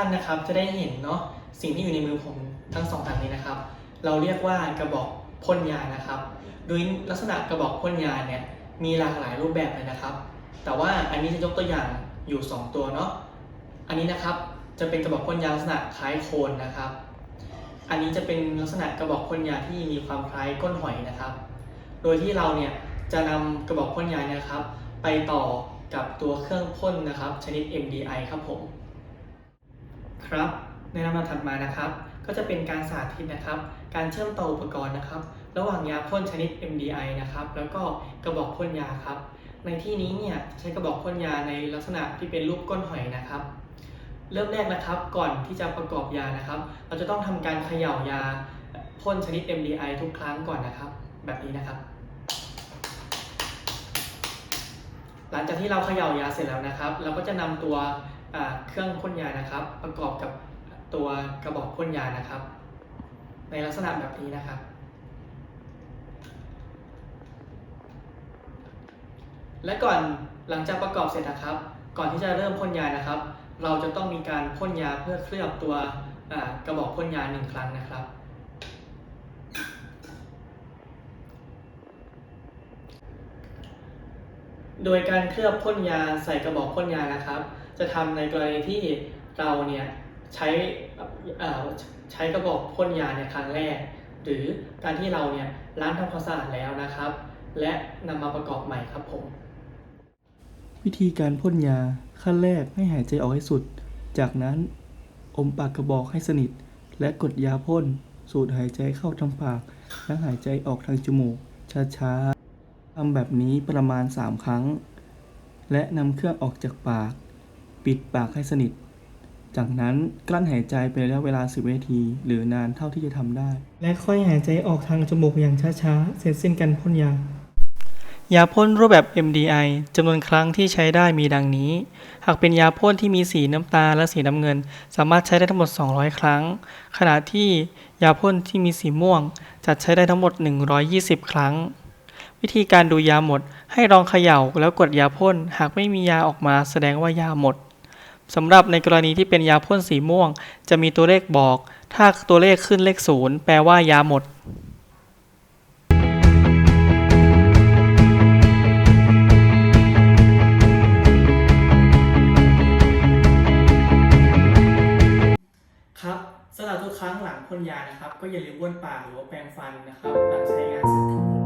านนะครับจะได้เห็นเนาะสิ่งที่อยู่ในมือผมทั้งสองอันนี้นะครับ เราเรียกว่ากระบอกพ่นยานะครับ โดยลักษณะกระบอกพ่นยาเนี่ยมีหลากหลายรูปแบบเลยนะครับ แต่ว่าอันนี้จะยกตัวอย่างอยู่ 2 ตัวเนาะอันนี้นะครับจะเป็นกระบอกพ่นยาลักษณะคล้ายโคนนะครับ อันนี้จะเป็นลักษณะกระบอกพ่นยาที่มีความคล้ายก้นหอยนะครับ โดยที่เราเนี่ยจะนำกระบอกพ่นยาเนยนะครับ ไปต่อกับตัวเครื่องพ่นนะครับ ชนิด MDI ครับผม ครับในลำดับถัดมานะครับ ก็จะเป็นการสาธิตนะครับ การเชื่อมต่ออุปกรณ์นะครับ ระหว่างยาพ่นชนิด MDI นะครับ แล้วก็กระบอกพ่นยาครับ ในที่นี้เนี่ยใช้กระบอกพ่นยาในลักษณะที่เป็นรูปก้นหอยนะครับ เริ่มแรกนะครับก่อนที่จะประกอบยานะครับ เราจะต้องทำการเขย่ายาพ่นชนิด MDI ทุกครั้งก่อนนะครับ แบบนี้นะครับ หลังจากที่เราเขย่ายาเสร็จแล้วนะครับ เราก็จะนำตัว เครื่องพ่นยานะครับ ประกอบกับตัวกระบอกพ่นยานะครับ ในลักษณะแบบนี้นะครับ และก่อนหลังจากประกอบเสร็จนะครับ ก่อนที่จะเริ่มพ่นยานะครับ เราจะต้องมีการพ่นยาเพื่อเคลือบตัวกระบอกพ่นยาหนึ่งครั้งนะครับ โดยการเคลือบพ่นยาใส่กระบอกพ่นยานะครับ จะทำในกรณีที่เราเนี่ยใช้ใช้กระบอกพ่นยาในครั้งแรก หรือการที่เราเนี่ยล้างทำความสะอาดแล้วนะครับ และนำมาประกอบใหม่ครับผม วิธีการพ่นยาขั้นแรกให้หายใจออกให้สุด จากนั้นอมปากกระบอกให้สนิท และกดยาพ่นสูดหายใจเข้าทางปากและหายใจออกทางจมูกช้าๆ ทำแบบนี้ประมาณ 3 ครั้ง และนำเครื่องออกจากปาก ปิดปากให้สนิท จากนั้นกลั้นหายใจเป็นระยะเวลา 10วินาที หรือนานเท่าที่จะทำได้ และค่อยหายใจออกทางจมูกอย่างช้าๆ เสร็จสิ้นการพ่นยา ยาพ่นรูปแบบ MDI จำนวนครั้งที่ใช้ได้มีดังนี้ หากเป็นยาพ่นที่มีสีน้ำตาลและสีน้ำเงิน สามารถใช้ได้ทั้งหมด 200 ครั้ง ขณะที่ยาพ่นที่มีสีม่วงจัดใช้ได้ทั้งหมด 120 ครั้ง วิธีการดูยาหมด ให้ลองเขย่าแล้วกดยาพ่น หากไม่มียาออกมาแสดงว่ายาหมดสำหรับในกรณีที่เป็นยาพ่นสีม่วง จะมีตัวเลขบอก ถ้าตัวเลขขึ้นเลขศูนย์แปลว่ายาหมดครับสำหรับทุกครั้งหลังพ่นยานะครับ ก็อย่าลืมบ้วนปากหรือว่าแปรงฟันนะครับ หลังใช้งานเสร็จ